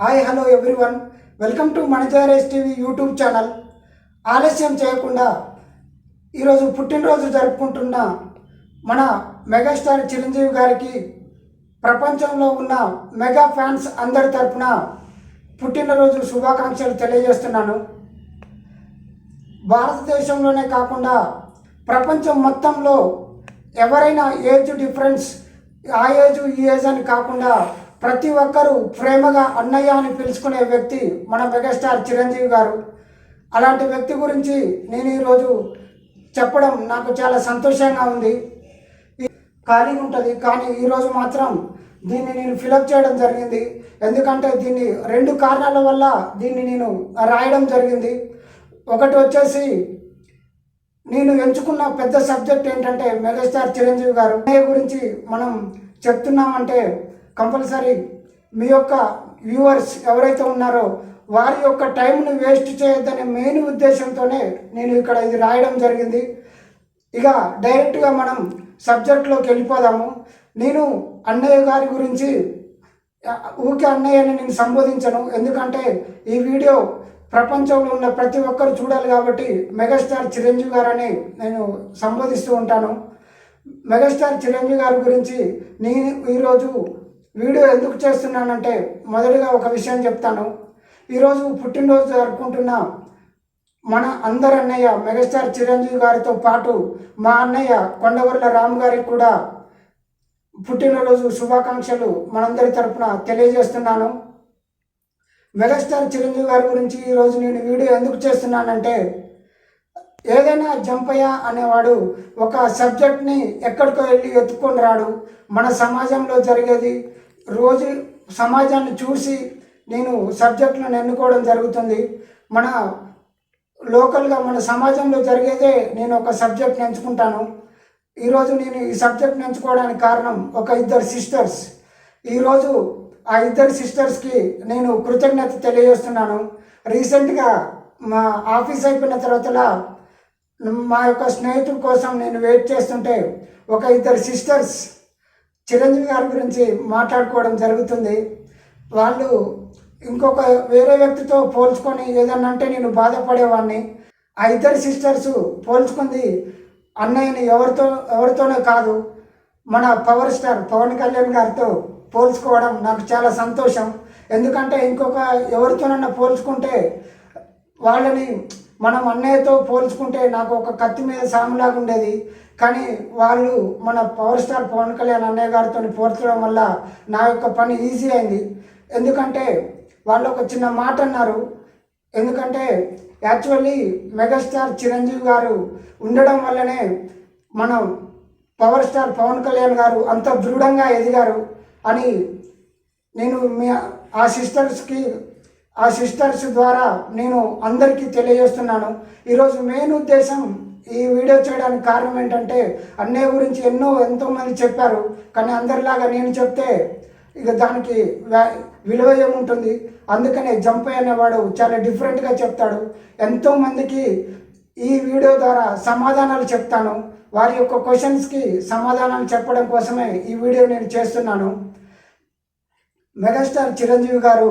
Hi hello everyone welcome to మణిజారేస్ TV YouTube channel ఆలస్యం చేయకుండా ఈరోజు పుట్టినరోజు జరుపుకుంటున్న మన మెగాస్టార్ చిరంజీవి గారికి ప్రపంచంలో ఉన్న మెగా ఫ్యాన్స్ అందరి తరఫున పుట్టినరోజు శుభాకాంక్షలు తెలియజేస్తున్నాను. భారతదేశంలోనే కాకుండా ప్రపంచం మొత్తంలో ఎవరైనా ఏజ్ డిఫరెన్స్ ఆ ఏజ్ ఈ ఏజ్ అని కాకుండా ప్రతి ఒక్కరూ ప్రేమగా అన్నయ్య అని పిలుచుకునే వ్యక్తి మన మెగాస్టార్ చిరంజీవి గారు. అలాంటి వ్యక్తి గురించి నేను ఈరోజు చెప్పడం నాకు చాలా సంతోషంగా ఉంది. ఖాళీగా ఉంటుంది కానీ ఈరోజు మాత్రం దీన్ని నేను ఫిలప్ చేయడం జరిగింది. ఎందుకంటే దీన్ని రెండు కారణాల వల్ల దీన్ని నేను రాయడం జరిగింది. ఒకటి వచ్చేసి నేను ఎంచుకున్న పెద్ద సబ్జెక్ట్ ఏంటంటే మెగాస్టార్ చిరంజీవి గారు. అన్నయ్య గురించి మనం చెప్తున్నామంటే కంపల్సరీ మీ యొక్క వ్యూవర్స్ ఎవరైతే ఉన్నారో వారి యొక్క టైంను వేస్ట్ చేయొద్దనే మెయిన్ ఉద్దేశంతోనే నేను ఇక్కడ ఇది రాయడం జరిగింది. ఇక డైరెక్ట్గా మనం సబ్జెక్ట్లోకి వెళ్ళిపోదాము. నేను అన్నయ్య గారి గురించి ఊకే అన్నయ్యని నేను సంబోధించను. ఎందుకంటే ఈ వీడియో ప్రపంచంలో ఉన్న ప్రతి ఒక్కరు చూడాలి కాబట్టి మెగాస్టార్ చిరంజీవి గారని నేను సంబోధిస్తూ ఉంటాను. మెగాస్టార్ చిరంజీవి గారి గురించి నేను ఈరోజు వీడియో ఎందుకు చేస్తున్నానంటే మొదటిగా ఒక విషయం చెప్తాను. ఈరోజు పుట్టినరోజు జరుపుకుంటున్న మన అందరి అన్నయ్య మెగాస్టార్ చిరంజీవి గారితో పాటు మా అన్నయ్య కొండవర్ల రామ్ గారికి కూడా పుట్టినరోజు శుభాకాంక్షలు మనందరి తరఫున తెలియజేస్తున్నాను. మెగాస్టార్ చిరంజీవి గారి గురించి ఈరోజు నేను వీడియో ఎందుకు చేస్తున్నానంటే ఏదైనా జంపయ్య అనేవాడు ఒక సబ్జెక్ట్ని ఎక్కడికో వెళ్ళి ఎత్తుకొని రాడు. మన సమాజంలో జరిగేది రోజు సమాజాన్ని చూసి నేను సబ్జెక్టులను ఎన్నుకోవడం జరుగుతుంది. మన లోకల్గా మన సమాజంలో జరిగేదే నేను ఒక సబ్జెక్ట్ని ఎంచుకుంటాను. ఈరోజు నేను ఈ సబ్జెక్ట్ని ఎంచుకోవడానికి కారణం ఒక ఇద్దరు సిస్టర్స్. ఈరోజు ఆ ఇద్దరు సిస్టర్స్కి నేను కృతజ్ఞత తెలియజేస్తున్నాను. రీసెంట్గా మా ఆఫీస్ అయిపోయిన తర్వాత మా యొక్క స్నేహితుల కోసం నేను వెయిట్ చేస్తుంటే ఒక ఇద్దరు సిస్టర్స్ చిరంజీవి గారి గురించి మాట్లాడుకోవడం జరుగుతుంది. వాళ్ళు ఇంకొక వేరే వ్యక్తితో పోల్చుకొని ఏదన్నా అంటే నేను బాధపడేవాడిని ఆ ఇద్దరు సిస్టర్స్ పోల్చుకుంది అన్నయ్యని ఎవరితో ఎవరితోనే కాదు మన పవర్ స్టార్ పవన్ కళ్యాణ్ గారితో పోల్చుకోవడం నాకు చాలా సంతోషం. ఎందుకంటే ఇంకొక ఎవరితోనన్నా పోల్చుకుంటే వాళ్ళని మనం అన్నయ్యతో పోల్చుకుంటే నాకు ఒక కత్తి మీద సాములాగా ఉండేది. కానీ వాళ్ళు మన పవర్ స్టార్ పవన్ కళ్యాణ్ అన్నయ్య గారితో పోల్చడం వల్ల నా యొక్క పని ఈజీ అయింది. ఎందుకంటే వాళ్ళు ఒక చిన్న మాట అన్నారు. ఎందుకంటే యాక్చువల్లీ మెగాస్టార్ చిరంజీవి గారు ఉండడం వల్లనే మనం పవర్ స్టార్ పవన్ కళ్యాణ్ గారు అంత దృఢంగా ఎదిగారు అని నేను మీ ఆ సిస్టర్స్కి ఆ సిస్టర్స్ ద్వారా నేను అందరికీ తెలియజేస్తున్నాను. ఈరోజు మెయిన్ ఉద్దేశం ఈ వీడియో చేయడానికి కారణం ఏంటంటే అన్నయ్య గురించి ఎన్నో ఎంతోమంది చెప్పారు. కానీ అందరిలాగా నేను చెప్తే ఇక దానికి విలువ ఏముంటుంది? అందుకనే జంపై అనేవాడు చాలా డిఫరెంట్గా చెప్తాడు. ఎంతోమందికి ఈ వీడియో ద్వారా సమాధానాలు చెప్తాను. వారి యొక్క క్వశ్చన్స్కి సమాధానాలు చెప్పడం కోసమే ఈ వీడియో నేను చేస్తున్నాను. మెగాస్టార్ చిరంజీవి గారు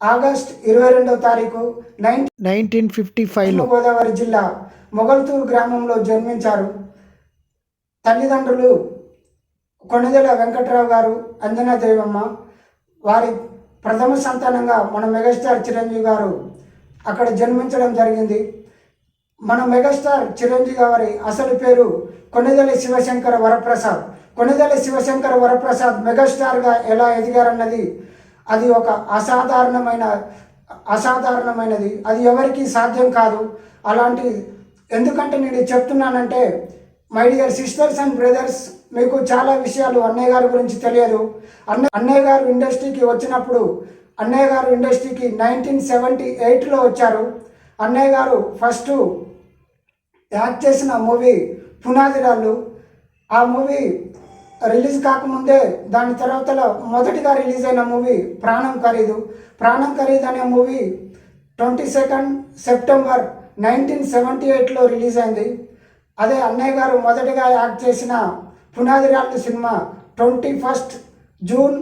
ఆగస్ట్ ఇరవై రెండవ తారీఖు నైన్టీన్ నైన్టీన్ ఫిఫ్టీ ఫైవ్లో గోదావరి జిల్లా మొగల్తూరు గ్రామంలో జన్మించారు తల్లిదండ్రులు కొణిదెల వెంకట్రావు గారు అంజనా దేవమ్మ. వారి ప్రథమ సంతానంగా మన మెగాస్టార్ చిరంజీవి గారు అక్కడ జన్మించడం జరిగింది. మన మెగాస్టార్ చిరంజీవి గారి అసలు పేరు కొణిదెల శివశంకర వరప్రసాద్. కొణిదెల శివశంకర వరప్రసాద్ మెగాస్టార్గా ఎలా ఎదిగారన్నది అది ఒక అసాధారణమైన అసాధారణమైనది. అది ఎవరికీ సాధ్యం కాదు. అలాంటి ఎందుకంటే నేను చెప్తున్నానంటే my dear sisters and brothers మీకు చాలా విషయాలు అన్నయ్య గారి గురించి తెలియదు. అన్న అన్నయ్య గారు ఇండస్ట్రీకి వచ్చినప్పుడు అన్నయ్య గారు ఇండస్ట్రీకి నైన్టీన్ సెవెంటీ ఎయిట్లో వచ్చారు. అన్నయ్య గారు ఫస్ట్ యాక్ట్ చేసిన మూవీ పునాదిరాళ్ళు ఆ మూవీ రిలీజ్ కాకముందే దాని తర్వాత మొదటిగా రిలీజ్ అయిన మూవీ ప్రాణం ఖరీదు. ప్రాణం ఖరీదు అనే movie twenty second September nineteen seventy ఎయిట్లో రిలీజ్ అయింది. అదే అన్నయ్య గారు మొదటిగా యాక్ట్ చేసిన Punadhirallu cinema twenty first June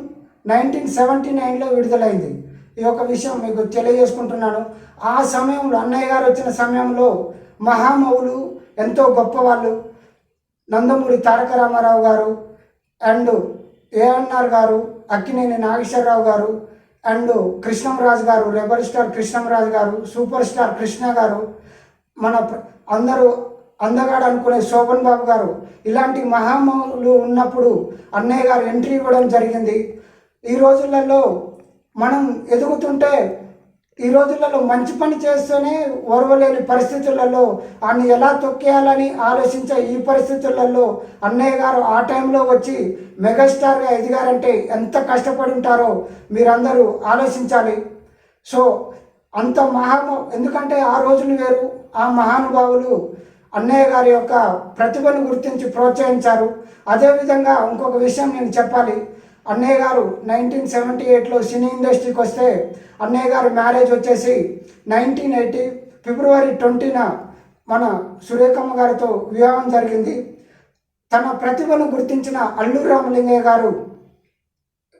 nineteen seventy నైన్లో విడుదలైంది. ఈ యొక్క విషయం మీకు తెలియజేసుకుంటున్నాను. ఆ సమయంలో అన్నయ్య గారు వచ్చిన సమయంలో మహామౌలు ఎంతో గొప్పవాళ్ళు. నందమూరి తారక రామారావు గారు అండ్ ఏఎన్ఆర్ గారు? అక్కినేని నాగేశ్వరరావు గారు. అండ్ కృష్ణంరాజు గారు రెబల్ స్టార్ కృష్ణంరాజు గారు సూపర్ స్టార్ కృష్ణ గారు మన అందరూ అందగాడు అనుకునే శోభన్ బాబు గారు. ఇలాంటి మహామౌలు ఉన్నప్పుడు అన్నయ్య గారు ఎంట్రీ ఇవ్వడం జరిగింది. ఈ రోజులలో మనం ఎదుగుతుంటే ఈ రోజులలో మంచి పని చేస్తూనే ఓర్వలేని పరిస్థితులలో ఆయన్ని ఎలా తొక్కేయాలని ఆలోచించే ఈ పరిస్థితులలో అన్నయ్య గారు ఆ టైంలో వచ్చి మెగాస్టార్గా ఎదిగారంటే ఎంత కష్టపడి ఉంటారో మీరందరూ ఆలోచించాలి. సో అంత మహాను ఎందుకంటే ఆ రోజులు వేరు ఆ మహానుభావులు అన్నయ్య గారి యొక్క ప్రతిభను గుర్తించి ప్రోత్సహించారు. అదేవిధంగా ఇంకొక విషయం నేను చెప్పాలి. అన్నయ్య గారు నైన్టీన్ సెవెంటీ ఎయిట్లో సినీ ఇండస్ట్రీకి వస్తే అన్నయ్య గారు మ్యారేజ్ వచ్చేసి నైన్టీన్ ఎయిటీ ఫిబ్రవరి ట్వంటీన మన సురేఖమ్మ గారితో వివాహం జరిగింది. తన ప్రతిభను గుర్తించిన అల్లూరు రామలింగయ్య గారు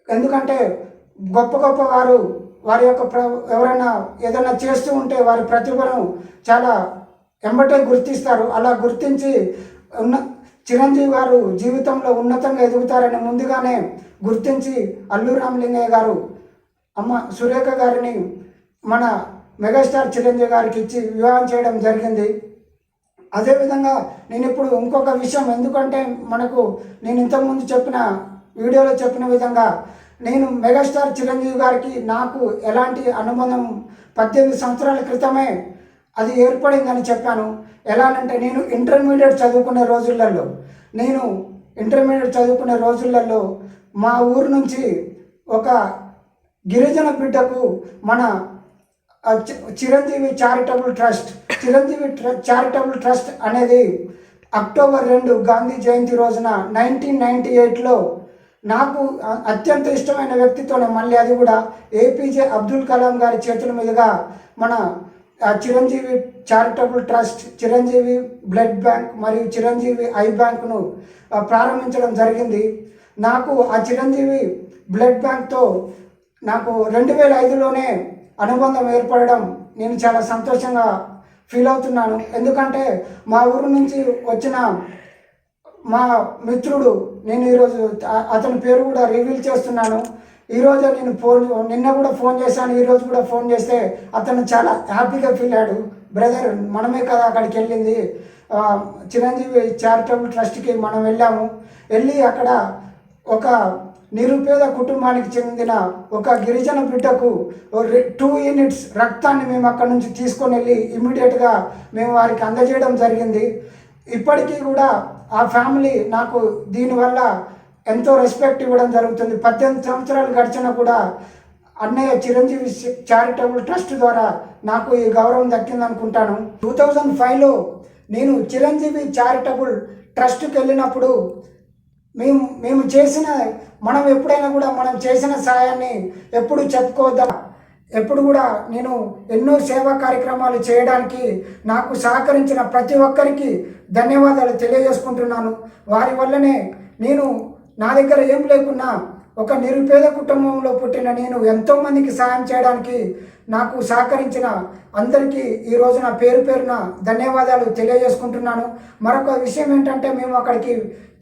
ఎందుకంటే గొప్ప గొప్ప వారు వారి యొక్క ప్ర ఎవరైనా ఏదైనా చేస్తూ ఉంటే వారి ప్రతిభను చాలా ఎంబటే గుర్తిస్తారు. అలా గుర్తించి ఉన్న చిరంజీవి గారు జీవితంలో ఉన్నతంగా ఎదుగుతారని ముందుగానే గుర్తించి అల్లు రామలింగయ్య గారు అమ్మ సురేఖ గారిని మన మెగాస్టార్ చిరంజీవి గారికి ఇచ్చి వివాహం చేయడం జరిగింది. అదేవిధంగా నేను ఇప్పుడు ఇంకొక విషయం ఎందుకంటే మనకు నేను ఇంతకుముందు చెప్పిన వీడియోలో చెప్పిన విధంగా నేను మెగాస్టార్ చిరంజీవి గారికి నాకు ఎలాంటి అనుబంధం పద్దెనిమిది సంవత్సరాల క్రితమే అది ఏర్పడిందని చెప్పాను. ఎలానంటే నేను ఇంటర్మీడియట్ చదువుకునే రోజులలో నేను ఇంటర్మీడియట్ చదువుకునే రోజులలో మా ఊరు నుంచి ఒక గిరిజన బిడ్డకు మన చిరంజీవి చారిటబుల్ ట్రస్ట్ చిరంజీవి ట్ర- చారిటబుల్ ట్రస్ట్ అనేది అక్టోబర్ రెండు గాంధీ జయంతి రోజున నైన్టీన్ నైన్టీ ఎయిట్లో నాకు అత్యంత ఇష్టమైన వ్యక్తితోనే మళ్ళీ అది కూడా ఏపీజే అబ్దుల్ కలాం గారి చేతుల మీదుగా మన Chiranjeevi charitable trust Chiranjeevi blood bank మరియు చిరంజీవి ఐ బ్యాంక్ను ప్రారంభించడం జరిగింది. నాకు ఆ చిరంజీవి బ్లడ్ బ్యాంక్తో నాకు రెండు వేల ఐదులోనే అనుబంధం ఏర్పడడం నేను చాలా సంతోషంగా ఫీల్ అవుతున్నాను. ఎందుకంటే మా ఊరు నుంచి వచ్చిన మా మిత్రుడు నేను ఈరోజు అతని పేరు కూడా రివీల్ చేస్తున్నాను. ఈరోజు నేను ఫోన్ నిన్న కూడా ఫోన్ చేశాను ఈరోజు కూడా ఫోన్ చేస్తే అతను చాలా హ్యాపీగా ఫీల్ అయ్యాడు. బ్రదర్ మనమే కదా అక్కడికి వెళ్ళింది. చిరంజీవి చారిటబుల్ ట్రస్ట్కి మనం వెళ్ళాము. వెళ్ళి అక్కడ ఒక నిరుపేద కుటుంబానికి చెందిన ఒక గిరిజన బిడ్డకు టూ యూనిట్స్ రక్తాన్ని మేము అక్కడ నుంచి తీసుకొని వెళ్ళి ఇమ్మీడియట్గా మేము వారికి అందజేయడం జరిగింది. ఇప్పటికీ కూడా ఆ ఫ్యామిలీ నాకు దీనివల్ల ఎంతో రెస్పెక్ట్ ఇవ్వడం జరుగుతుంది. పద్దెనిమిది సంవత్సరాలు గడిచినా కూడా అన్నయ్య చిరంజీవి చారిటబుల్ ట్రస్ట్ ద్వారా నాకు ఈ గౌరవం దక్కింది అనుకుంటాను టూ థౌజండ్ ఫైవ్లో నేను చిరంజీవి చారిటబుల్ ట్రస్ట్కి వెళ్ళినప్పుడు మేము మేము చేసిన మనం ఎప్పుడైనా కూడా మనం చేసిన సాయాన్ని ఎప్పుడు చెప్పుకోవద్దా? ఎప్పుడు కూడా నేను ఎన్నో సేవా కార్యక్రమాలు చేయడానికి నాకు సహకరించిన ప్రతి ఒక్కరికి ధన్యవాదాలు తెలియజేసుకుంటున్నాను. వారి వల్లనే నేను నా దగ్గర ఏం లేకున్నా ఒక నిరుపేద కుటుంబంలో పుట్టిన నేను ఎంతోమందికి సహాయం చేయడానికి నాకు సహకరించిన అందరికీ ఈ రోజున పేరు పేరున ధన్యవాదాలు తెలియజేసుకుంటున్నాను. మరొక విషయం ఏంటంటే మేము అక్కడికి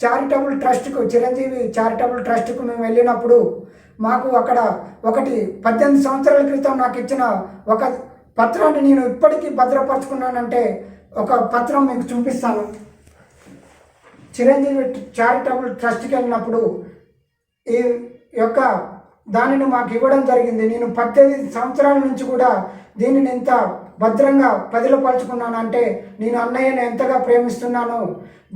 చారిటబుల్ ట్రస్ట్కు చిరంజీవి చారిటబుల్ ట్రస్ట్కు మేము వెళ్ళినప్పుడు మాకు అక్కడ ఒకటి పద్దెనిమిది సంవత్సరాల క్రితం నాకు ఇచ్చిన ఒక పత్రాన్ని నేను ఇప్పటికీ భద్రపరచుకున్నానంటే ఒక పత్రం మీకు చూపిస్తాను. చిరంజీవి చారిటబుల్ ట్రస్ట్కి వెళ్ళినప్పుడు ఈ యొక్క దానిని మాకు ఇవ్వడం జరిగింది. నేను పద్దెనిమిది సంవత్సరాల నుంచి కూడా దీనిని ఎంత భద్రంగా పదిలపరుచుకున్నాను అంటే నేను అన్నయ్యని ఎంతగా ప్రేమిస్తున్నానో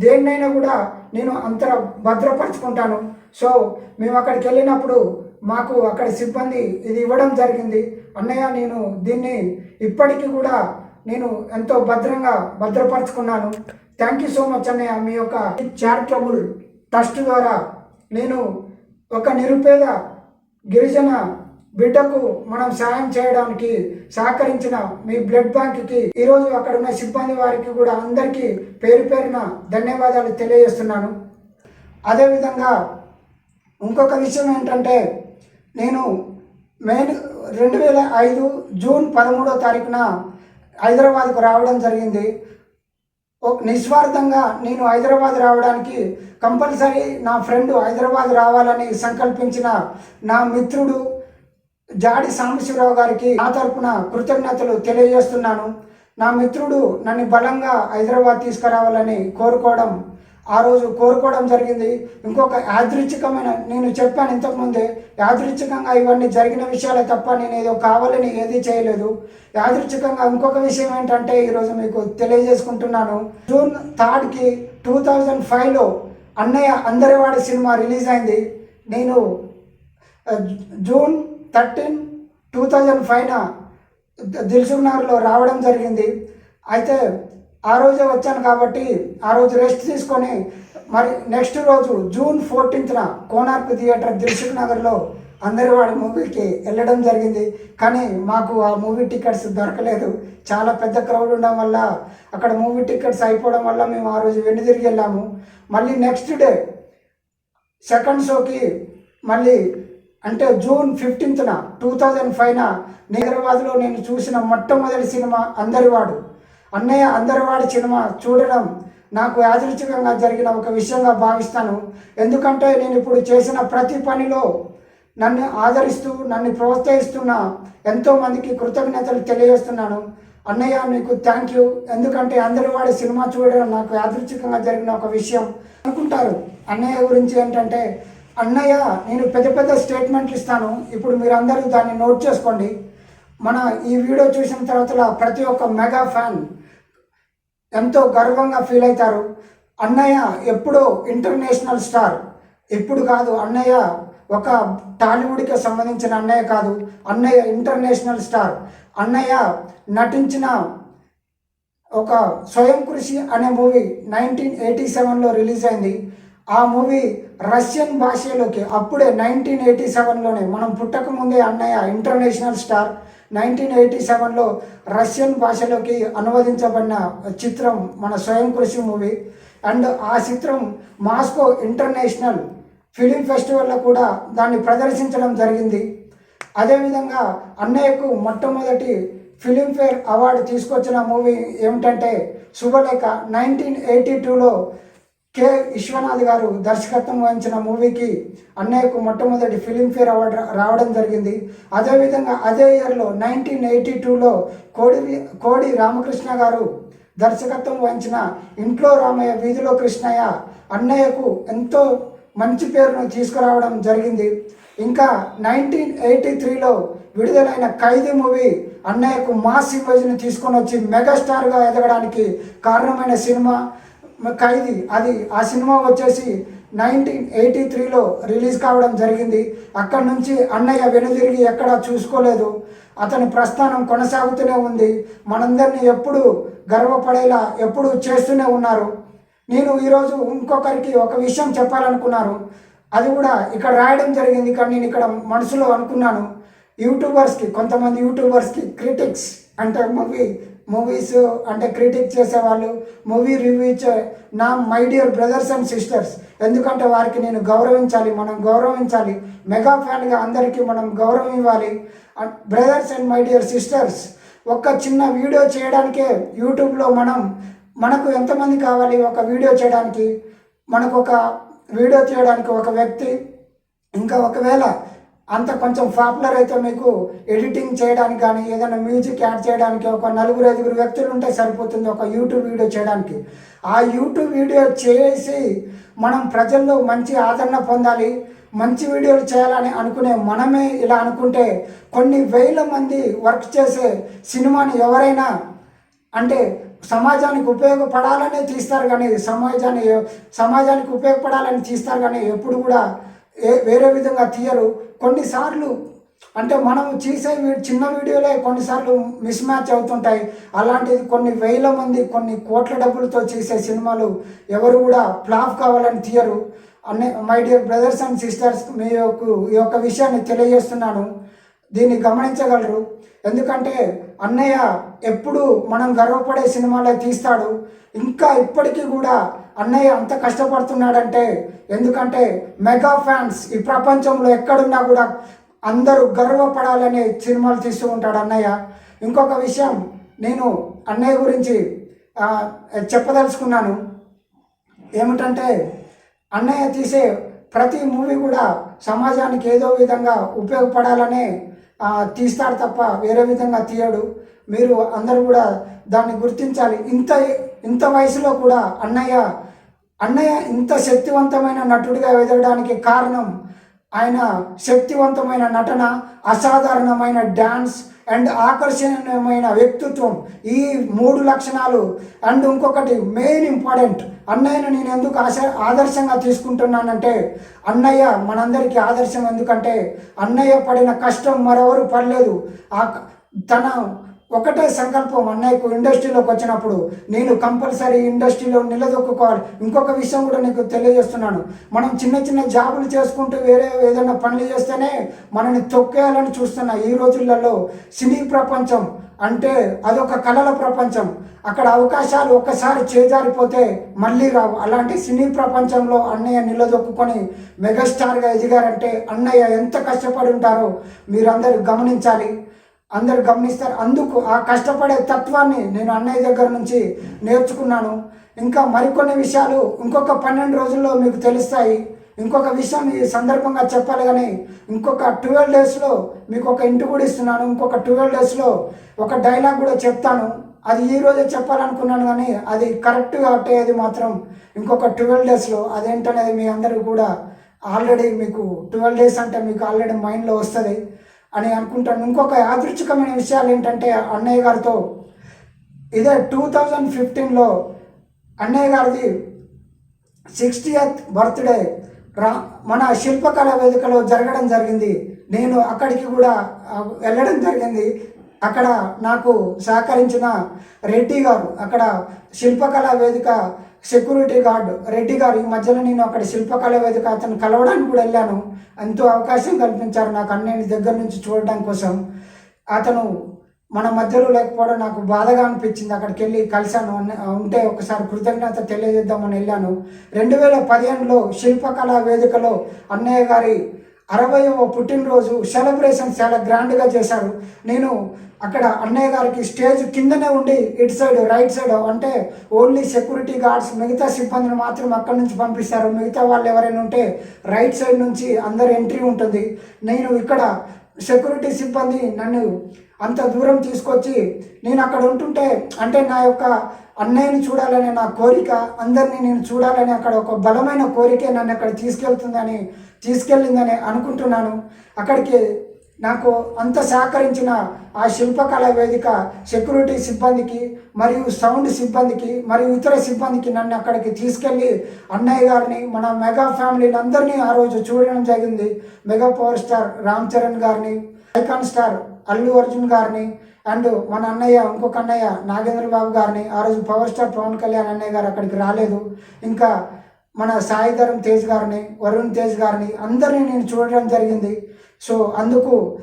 దేన్నైనా కూడా నేను అంత భద్రపరుచుకుంటాను. సో మేము అక్కడికి వెళ్ళినప్పుడు మాకు అక్కడ సిబ్బంది ఇది ఇవ్వడం జరిగింది. అన్నయ్య నేను దీన్ని ఇప్పటికీ కూడా నేను ఎంతో భద్రంగా భద్రపరుచుకున్నాను. థ్యాంక్ యూ సో మచ్ అన్నయ్య. మీ యొక్క చారిటబుల్ ట్రస్ట్ ద్వారా నేను ఒక నిరుపేద గిరిజన బిడ్డకు మనం సాయం చేయడానికి సహకరించిన మీ బ్లడ్ బ్యాంక్కి ఈరోజు అక్కడ ఉన్న సిబ్బంది వారికి కూడా అందరికీ పేరు పేరున ధన్యవాదాలు తెలియజేస్తున్నాను. అదేవిధంగా ఇంకొక విషయం ఏంటంటే నేను మే రెండు వేల ఐదు జూన్ పదమూడో తారీఖున హైదరాబాద్కు రావడం జరిగింది. నిస్వార్థంగా నేను హైదరాబాద్ రావడానికి కంపల్సరీ నా ఫ్రెండ్ హైదరాబాద్ రావాలని సంకల్పించిన నా మిత్రుడు జాడి సాంబశివరావు గారికి నా తరపున కృతజ్ఞతలు తెలియజేస్తున్నాను. నా మిత్రుడు నన్ను బలంగా హైదరాబాద్ తీసుకురావాలని కోరుకోవడం ఆ రోజు కోరుకోవడం జరిగింది. ఇంకొక యాదృచ్ఛికమైన నేను చెప్పాను ఇంతకుముందే యాదృచ్ఛికంగా ఇవన్నీ జరిగిన విషయాలే తప్ప నేను ఏదో కావాలని ఏది చేయలేదు. యాదృచ్ఛికంగా ఇంకొక విషయం ఏంటంటే ఈరోజు మీకు తెలియజేసుకుంటున్నాను. జూన్ థర్డ్కి టూ థౌజండ్ ఫైవ్లో అన్నయ్య అందరివాడి సినిమా రిలీజ్ అయింది. నేను జూన్ థర్టీన్ టూ థౌజండ్ ఫైవ్న దిల్సుఖ్నగర్లో రావడం జరిగింది. అయితే ఆ రోజే వచ్చాను కాబట్టి ఆ రోజు రెస్ట్ తీసుకొని మరి నెక్స్ట్ రోజు జూన్ ఫోర్టీన్త్న కోనార్క్ థియేటర్ దిల్సుఖ్ నగర్లో అందరి వాడి మూవీకి వెళ్ళడం జరిగింది. కానీ మాకు ఆ మూవీ టికెట్స్ దొరకలేదు. చాలా పెద్ద క్రౌడ్ ఉండడం వల్ల అక్కడ మూవీ టికెట్స్ అయిపోవడం వల్ల మేము ఆ రోజు వెనుదిరిగి వెళ్ళాము. మళ్ళీ నెక్స్ట్ డే సెకండ్ షోకి మళ్ళీ అంటే జూన్ ఫిఫ్టీన్త్న టూ థౌజండ్ ఫైవ్న హైదరాబాద్లో నేను చూసిన మొట్టమొదటి సినిమా అందరివాడు. అన్నయ్య అందరివాడి సినిమా చూడడం నాకు యాదృచ్ఛికంగా జరిగిన ఒక విషయంగా భావిస్తాను. ఎందుకంటే నేను ఇప్పుడు చేసిన ప్రతి పనిలో నన్ను ఆదరిస్తూ నన్ను ప్రోత్సహిస్తున్న ఎంతోమందికి కృతజ్ఞతలు తెలియజేస్తున్నాను. అన్నయ్య మీకు థ్యాంక్ యూ ఎందుకంటే అందరి వాడి సినిమా చూడడం నాకు యాదృచ్ఛికంగా జరిగిన ఒక విషయం. అనుకుంటారు అన్నయ్య గురించి ఏంటంటే అన్నయ్య నేను పెద్ద పెద్ద స్టేట్మెంట్లు ఇస్తాను. ఇప్పుడు మీరందరూ దాన్ని నోట్ చేసుకోండి. మన ఈ వీడియో చూసిన తర్వాత ప్రతి ఒక్క మెగా ఫ్యాన్ ఎంతో గర్వంగా ఫీల్ అవుతారు. అన్నయ్య ఎప్పుడో ఇంటర్నేషనల్ స్టార్. ఎప్పుడు కాదు అన్నయ్య ఒక టాలీవుడ్కి సంబంధించిన అన్నయ్య కాదు అన్నయ్య ఇంటర్నేషనల్ స్టార్. అన్నయ్య నటించిన ఒక స్వయం కృషి అనే మూవీ నైన్టీన్ ఎయిటీ సెవెన్లో రిలీజ్ అయింది. ఆ మూవీ రష్యన్ భాషలోకి అప్పుడే నైన్టీన్ ఎయిటీ సెవెన్లోనే మనం పుట్టక ముందే అన్నయ్య ఇంటర్నేషనల్ స్టార్. నైన్టీన్ ఎయిటీ సెవెన్లో రష్యన్ భాషలోకి అనువదించబడిన చిత్రం మన స్వయం కృషి మూవీ. అండ్ ఆ చిత్రం మాస్కో ఇంటర్నేషనల్ ఫిలిం ఫెస్టివల్లో కూడా దాన్ని ప్రదర్శించడం జరిగింది. అదేవిధంగా అన్నయ్యకు మొట్టమొదటి ఫిలింఫేర్ అవార్డు తీసుకొచ్చిన మూవీ ఏమిటంటే శుభలేఖ నైన్టీన్ ఎయిటీ టూలో కె. విశ్వనాథ్ గారు దర్శకత్వం వహించిన మూవీకి అన్నయ్యకు మొట్టమొదటి ఫిలింఫేర్ అవార్డు రావడం జరిగింది. అదేవిధంగా అదే ఇయర్లో నైన్టీన్ ఎయిటీ టూలో కోడి కోడి రామకృష్ణ గారు దర్శకత్వం వహించిన ఇంట్లో రామయ్య వీధిలో కృష్ణయ్య అన్నయ్యకు ఎంతో మంచి పేరును తీసుకురావడం జరిగింది. ఇంకా నైన్టీన్ ఎయిటీ త్రీలో విడుదలైన ఖైదీ మూవీ అన్నయ్యకు మాస్ ఇమేజ్ని తీసుకొని వచ్చి మెగాస్టార్గా ఎదగడానికి కారణమైన సినిమా ఖైదీ. అది ఆ సినిమా వచ్చేసి నైన్టీన్ ఎయిటీ త్రీలో రిలీజ్ కావడం జరిగింది. అక్కడి నుంచి అన్నయ్య వెనుదిరిగి ఎక్కడా చూసుకోలేదు. అతని ప్రస్థానం కొనసాగుతూనే ఉంది. మనందరినీ ఎప్పుడు గర్వపడేలా ఎప్పుడు చేస్తూనే ఉన్నారు. నేను ఈరోజు ఇంకొకరికి ఒక విషయం చెప్పాలనుకున్నాను. అది కూడా ఇక్కడ రాయడం జరిగింది కానీ నేను ఇక్కడ మనసులో అనుకున్నాను. యూట్యూబర్స్కి కొంతమంది యూట్యూబర్స్కి క్రిటిక్స్ అంటే మూవీ మూవీస్ అంటే క్రిటిక్ చేసేవాళ్ళు మూవీ రివ్యూ ఇచ్చే నా my dear brothers and sisters ఎందుకంటే వారికి నేను గౌరవించాలి మనం గౌరవించాలి మెగా ఫ్యాన్గా అందరికీ మనం గౌరవం ఇవ్వాలి. Brothers and my dear sisters ఒక చిన్న వీడియో చేయడానికే యూట్యూబ్లో మనం మనకు ఎంతమంది కావాలి ఒక వీడియో చేయడానికి? మనకు ఒక వీడియో తీయడానికి ఒక వ్యక్తి ఇంకా ఒకవేళ అంత కొంచెం పాపులర్ అయితే మీకు ఎడిటింగ్ చేయడానికి కానీ ఏదైనా మ్యూజిక్ యాడ్ చేయడానికి ఒక నలుగురు ఐదుగురు వ్యక్తులు ఉంటే సరిపోతుంది ఒక యూట్యూబ్ వీడియో చేయడానికి. ఆ యూట్యూబ్ వీడియో చేసి మనం ప్రజల్లో మంచి ఆదరణ పొందాలి మంచి వీడియోలు చేయాలని అనుకునే మనమే ఇలా అనుకుంటే కొన్ని వేల మంది వర్క్ చేసే సినిమాని ఎవరైనా అంటే సమాజానికి ఉపయోగపడాలనే తీస్తారు కానీ సమాజాన్ని సమాజానికి ఉపయోగపడాలని తీస్తారు కానీ ఎప్పుడు కూడా ఏ వేరే విధంగా తీయరు. కొన్నిసార్లు అంటే మనం చేసే చిన్న వీడియోలే కొన్నిసార్లు మిస్ మ్యాచ్ అవుతుంటాయి. అలాంటిది కొన్ని వేల మంది కొన్ని కోట్ల డబ్బులతో చేసే సినిమాలు ఎవరు కూడా ఫ్లాప్ కావాలని తీయరు. అన్ని my dear brothers and sisters మీ యొక్క ఈ యొక్క విషయాన్ని తెలియజేస్తున్నాను. దీన్ని గమనించగలరు. ఎందుకంటే అన్నయ్య ఎప్పుడు మనం గర్వపడే సినిమాలే తీస్తాడు. ఇంకా ఇప్పటికీ కూడా అన్నయ్య అంత కష్టపడుతున్నాడంటే ఎందుకంటే మెగా ఫ్యాన్స్ ఈ ప్రపంచంలో ఎక్కడున్నా కూడా అందరూ గర్వపడాలనే సినిమాలు తీస్తూ ఉంటాడు అన్నయ్య. ఇంకొక విషయం నేను అన్నయ్య గురించి చెప్పదలుచుకున్నాను. ఏమిటంటే అన్నయ్య తీసే ప్రతి మూవీ కూడా సమాజానికి ఏదో విధంగా ఉపయోగపడాలనే తీస్తాడు తప్ప వేరే విధంగా తీయడు. మీరు అందరూ కూడా దాన్ని గుర్తించాలి. ఇంత ఇంత వయసులో కూడా అన్నయ్య అన్నయ్య ఇంత శక్తివంతమైన నటుడిగా ఎదగడానికి కారణం ఆయన శక్తివంతమైన నటన అసాధారణమైన డ్యాన్స్ అండ్ ఆకర్షణీయమైన వ్యక్తిత్వం. ఈ మూడు లక్షణాలు అండ్ ఇంకొకటి మెయిన్ ఇంపార్టెంట్. అన్నయ్యను నేను ఎందుకు ఆశ ఆదర్శంగా తీసుకుంటున్నానంటే అన్నయ్య మనందరికీ ఆదర్శం ఎందుకంటే అన్నయ్య పడిన కష్టం మరెవరు పడలేదు. ఆ తన ఒకటే సంకల్పం. అన్నయ్యకు ఇండస్ట్రీలోకి వచ్చినప్పుడు నేను కంపల్సరీ ఇండస్ట్రీలో నిలదొక్కుకోవాలి. ఇంకొక విషయం కూడా నీకు తెలియజేస్తున్నాను. మనం చిన్న చిన్న జాబులు చేసుకుంటూ వేరే ఏదైనా పనులు చేస్తేనే మనని తొక్కేయాలని చూస్తున్న ఈ రోజులలో సినీ ప్రపంచం అంటే అదొక కళల ప్రపంచం. అక్కడ అవకాశాలు ఒక్కసారి చేజారిపోతే మళ్ళీ రావు. అలాంటి సినీ ప్రపంచంలో అన్నయ్య నిలదొక్కుకొని మెగాస్టార్గా ఎదిగారంటే అన్నయ్య ఎంత కష్టపడి ఉంటారో మీరందరూ గమనించాలి. అందరు గమనిస్తారు. అందుకు ఆ కష్టపడే తత్వాన్ని నేను అన్నయ్య దగ్గర నుంచి నేర్చుకున్నాను. ఇంకా మరికొన్ని విషయాలు ఇంకొక పన్నెండు రోజుల్లో మీకు తెలుస్తాయి. ఇంకొక విషయం ఈ సందర్భంగా చెప్పాలి కానీ ఇంకొక ట్వెల్వ్ డేస్లో మీకు ఒక ఇంటి కూడా ఇస్తున్నాను. ఇంకొక ట్వెల్వ్ డేస్లో ఒక డైలాగ్ కూడా చెప్తాను. అది ఈ రోజే చెప్పాలనుకున్నాను కానీ అది కరెక్ట్గా అట్టేది మాత్రం ఇంకొక ట్వెల్వ్ డేస్లో అదేంటనేది మీ అందరూ కూడా ఆల్రెడీ మీకు ట్వెల్వ్ డేస్ అంటే మీకు ఆల్రెడీ మైండ్లో వస్తుంది. అని అనుకుంటాను. ఇంకొక యాదృచ్ఛికమైన విషయాలు ఏంటంటే అన్నయ్య గారితో ఇదే టూ థౌజండ్ ఫిఫ్టీన్లో అన్నయ్య గారిది సిక్స్టీయత్ బర్త్డే రా మన శిల్పకళ వేదికలో జరగడం జరిగింది. నేను అక్కడికి కూడా వెళ్ళడం జరిగింది. అక్కడ నాకు సహకరించిన రెడ్డి గారు అక్కడ శిల్పకళ వేదిక సెక్యూరిటీ గార్డు రెడ్డి గారు ఈ మధ్యలో నేను అక్కడ శిల్పకళ వేదిక అతను కలవడానికి కూడా వెళ్ళాను. ఎంతో అవకాశం కల్పించారు నాకు అన్నయ్యని దగ్గర నుంచి చూడడం కోసం. అతను మన మధ్యలో లేకపోవడం నాకు బాధగా అనిపించింది. అక్కడికి వెళ్ళి కలిశాను. ఉంటే ఒకసారి కృతజ్ఞత తెలియజేద్దామని వెళ్ళాను. రెండు వేల పదిహేనులో శిల్పకళా వేదికలో అన్నయ్య గారి అరవయవ పుట్టినరోజు సెలబ్రేషన్ చాలా గ్రాండ్గా చేశారు. నేను అక్కడ అన్నయ్య గారికి స్టేజ్ కిందనే ఉండి ఇటు సైడ్ రైట్ సైడ్ అంటే ఓన్లీ సెక్యూరిటీ గార్డ్స్ మిగతా సిబ్బందిని మాత్రం అక్కడి నుంచి పంపిస్తారు. మిగతా వాళ్ళు ఎవరైనా ఉంటే రైట్ సైడ్ నుంచి అందరు ఎంట్రీ ఉంటుంది. నేను ఇక్కడ సెక్యూరిటీ సిబ్బంది నన్ను అంత దూరం తీసుకొచ్చి నేను అక్కడ ఉంటుంటే అంటే నా యొక్క అన్నయ్యని చూడాలనే నా కోరిక అందరినీ నేను చూడాలని అక్కడ ఒక బలమైన కోరికే నన్ను అక్కడ తీసుకెళ్తుందని తీసుకెళ్ళిందని అనుకుంటున్నాను. అక్కడికి నాకు అంత సహకరించిన ఆ శిల్పకళ వేదిక సెక్యూరిటీ సిబ్బందికి మరియు సౌండ్ సిబ్బందికి మరియు ఇతర సిబ్బందికి నన్ను అక్కడికి తీసుకెళ్ళి అన్నయ్య గారిని మన మెగా ఫ్యామిలీని అందరినీ ఆ రోజు చూడడం జరిగింది. Mega power star Ram Charan గారిని ఐకాన్ స్టార్ అల్లు అర్జున్ గారిని అండ్ మన అన్నయ్య ఇంకొక అన్నయ్య నాగేంద్ర బాబు గారిని. ఆ రోజు పవర్ స్టార్ పవన్ కళ్యాణ్ అన్నయ్య గారు అక్కడికి రాలేదు. ఇంకా మన సాయిధరం తేజ్ గారిని వరుణ్ తేజ్ గారిని అందరినీ నేను చూడడం జరిగింది. సో అందుకు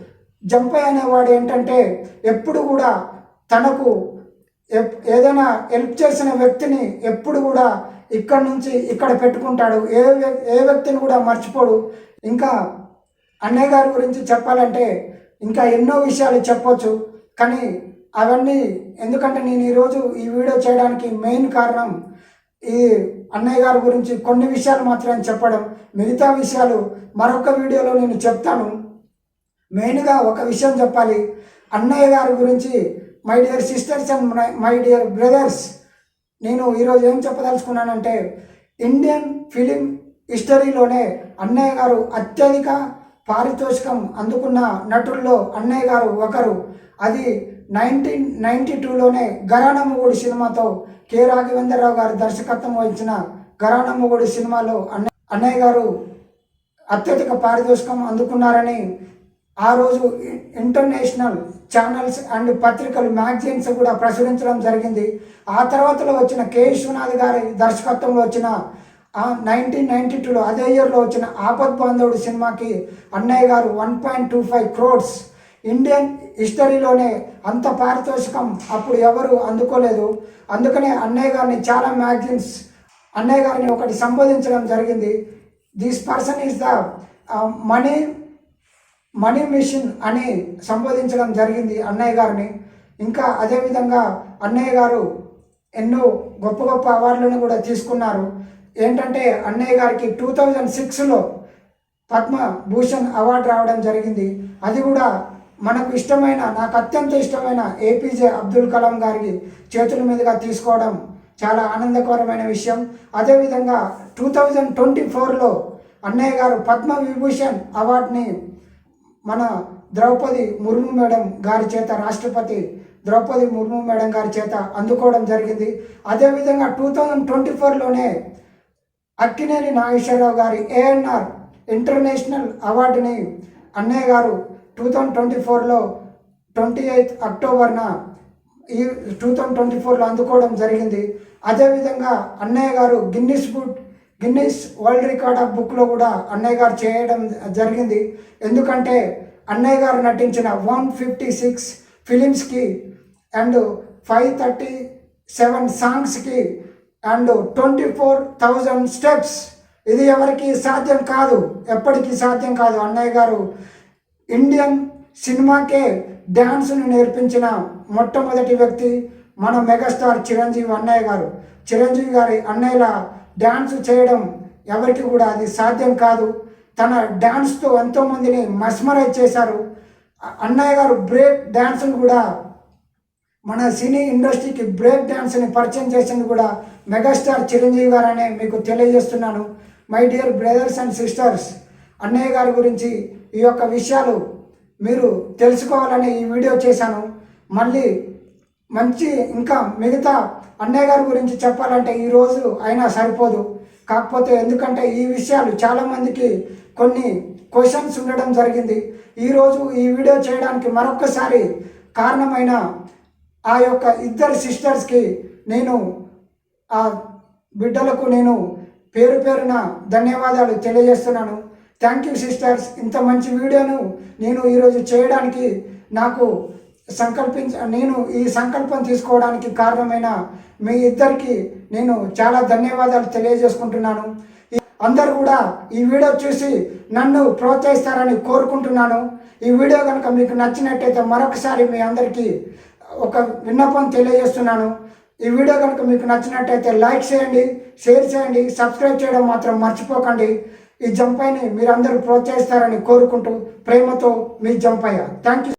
జంపయ్య అనేవాడు ఏంటంటే ఎప్పుడు కూడా తనకు ఎప్- ఏదైనా హెల్ప్ చేసిన వ్యక్తిని ఎప్పుడు కూడా ఇక్కడ నుంచి ఇక్కడ పెట్టుకుంటాడు. ఏ ఏ వ్యక్తిని కూడా మర్చిపోడు. ఇంకా అన్నయ్య గారి గురించి చెప్పాలంటే ఇంకా ఎన్నో విషయాలు చెప్పొచ్చు. కానీ అవన్నీ ఎందుకంటే నేను ఈరోజు ఈ వీడియో చేయడానికి మెయిన్ కారణం ఈ అన్నయ్య గారి గురించి కొన్ని విషయాలు మాత్రమే చెప్పడం. మిగతా విషయాలు మరొక వీడియోలో నేను చెప్తాను. మెయిన్గా ఒక విషయం చెప్పాలి. అన్నయ్య గారి గురించి my dear sisters and my dear brothers నేను ఈరోజు ఏం చెప్పదలుచుకున్నానంటే ఇండియన్ ఫిలిం హిస్టరీలోనే అన్నయ్య గారు అత్యధిక పారితోషికం అందుకున్న నటుల్లో అన్నయ్య గారు ఒకరు. అది నైన్టీన్ నైన్టీ టూలోనే గరానమ్మగుడి సినిమాతో కె. రాఘవేంద్రరావు గారు దర్శకత్వం వహించిన గరానమ్మగుడి సినిమాలో అన్న అన్నయ్య గారు అత్యధిక పారితోషికం అందుకున్నారని ఆ రోజు ఇంటర్నేషనల్ ఛానల్స్ అండ్ పత్రికలు మ్యాగజైన్స్ కూడా ప్రచురించడం జరిగింది. ఆ తర్వాతలో వచ్చిన కె. విశ్వనాథ్ గారి దర్శకత్వంలో వచ్చిన నైన్టీన్ నైన్టీ టూలో అదే ఇయర్లో వచ్చిన ఆపద్ బాంధవుడు సినిమాకి అన్నయ్య గారు one point two five crores. Indian హిస్టరీలోనే అంత పారితోషికం అప్పుడు ఎవరు అందుకోలేదు. అందుకనే అన్నయ్య గారిని చాలా మ్యాగజైన్స్ అన్నయ్య గారిని ఒకటి సంబోధించడం జరిగింది. This person is the money money machine అని సంబోధించడం జరిగింది అన్నయ్య గారిని. ఇంకా అదేవిధంగా అన్నయ్య గారు ఎన్నో గొప్ప గొప్ప అవార్డులను కూడా తీసుకున్నారు. ఏంటంటే అన్నయ్య గారికి టూ థౌజండ్ సిక్స్లో పద్మభూషణ్ అవార్డు రావడం జరిగింది. అది కూడా మనకు ఇష్టమైన నాకు అత్యంత ఇష్టమైన ఏపీజే అబ్దుల్ కలాం గారికి చేతుల మీదుగా తీసుకోవడం చాలా ఆనందకరమైన విషయం. అదేవిధంగా టూ థౌజండ్ ట్వంటీ ఫోర్లో అన్నయ్య గారు పద్మ విభూషణ్ అవార్డుని మన ద్రౌపది ముర్ము మేడం గారి చేత రాష్ట్రపతి ద్రౌపది ముర్ము మేడం గారి చేత అందుకోవడం జరిగింది. అదేవిధంగా టూ థౌజండ్ ట్వంటీ ఫోర్లోనే అక్కినేని నాగేశ్వరరావు గారి ఏఎన్ఆర్ ఇంటర్నేషనల్ అవార్డుని అన్నయ్య గారు టూ థౌజండ్ ట్వంటీ ఫోర్లో ట్వంటీ ఎయిత్ అక్టోబర్న ఈ టూ థౌజండ్ ట్వంటీ ఫోర్లో అందుకోవడం జరిగింది. అదేవిధంగా అన్నయ్య గారు Guinness book Guinness world record of బుక్లో కూడా అన్నయ్య గారు చేయడం జరిగింది. ఎందుకంటే అన్నయ్య గారు నటించిన వన్ ఫిఫ్టీ సిక్స్ ఫిలిమ్స్కి and five thirty seven సాంగ్స్కి and twenty four thousand steps. ఇది ఎవరికి సాధ్యం కాదు ఎప్పటికీ సాధ్యం కాదు. అన్నయ్య గారు ఇండియన్ సినిమాకే డ్యాన్స్ను నేర్పించిన మొట్టమొదటి వ్యక్తి మన మెగాస్టార్ చిరంజీవి అన్నయ్య గారు. చిరంజీవి గారి అన్నయ్యల డ్యాన్స్ చేయడం ఎవరికి కూడా అది సాధ్యం కాదు. తన డ్యాన్స్తో ఎంతోమందిని మస్మరైజ్ చేశారు. అన్నయ్య గారు బ్రేక్ డ్యాన్స్ను కూడా మన సినీ ఇండస్ట్రీకి బ్రేక్ డ్యాన్స్ని పరిచయం చేసింది కూడా మెగాస్టార్ చిరంజీవి గారు అనే మీకు తెలియజేస్తున్నాను. My dear brothers and sisters అన్నయ్య గారి గురించి ఈ యొక్క విషయాలు మీరు తెలుసుకోవాలని ఈ వీడియో చేశాను. మళ్ళీ మంచి ఇంకా మిగతా అన్నయ్య గారి గురించి చెప్పాలంటే ఈరోజు అయినా సరిపోదు. కాకపోతే ఎందుకంటే ఈ విషయాలు చాలామందికి కొన్ని క్వశ్చన్స్ ఉండడం జరిగింది. ఈరోజు ఈ వీడియో చేయడానికి మరొకసారి కారణమైన ఆ యొక్క ఇద్దరు సిస్టర్స్కి నేను ఆ బిడ్డలకు నేను పేరు పేరున ధన్యవాదాలు తెలియజేస్తున్నాను. థ్యాంక్ యూ సిస్టర్స్ ఇంత మంచి వీడియోను నేను ఈరోజు చేయడానికి నాకు సంకల్పించ నేను ఈ సంకల్పం తీసుకోవడానికి కారణమైన మీ ఇద్దరికి నేను చాలా ధన్యవాదాలు తెలియజేసుకుంటున్నాను. అందరు అందరూ కూడా ఈ వీడియో చూసి నన్ను ప్రోత్సహిస్తారని కోరుకుంటున్నాను. ఈ వీడియో కనుక మీకు నచ్చినట్టయితే మరొకసారి మీ అందరికీ ఒక విన్నపం తెలియజేస్తున్నాను. ఈ వీడియో కనుక మీకు నచ్చినట్టయితే లైక్ చేయండి షేర్ చేయండి సబ్స్క్రైబ్ చేయడం మాత్రం మర్చిపోకండి. ఈ జంపైని మీరందరూ ప్రోత్సహిస్తారని కోరుకుంటూ ప్రేమతో మీ జంపయ్య థ్యాంక్ యూ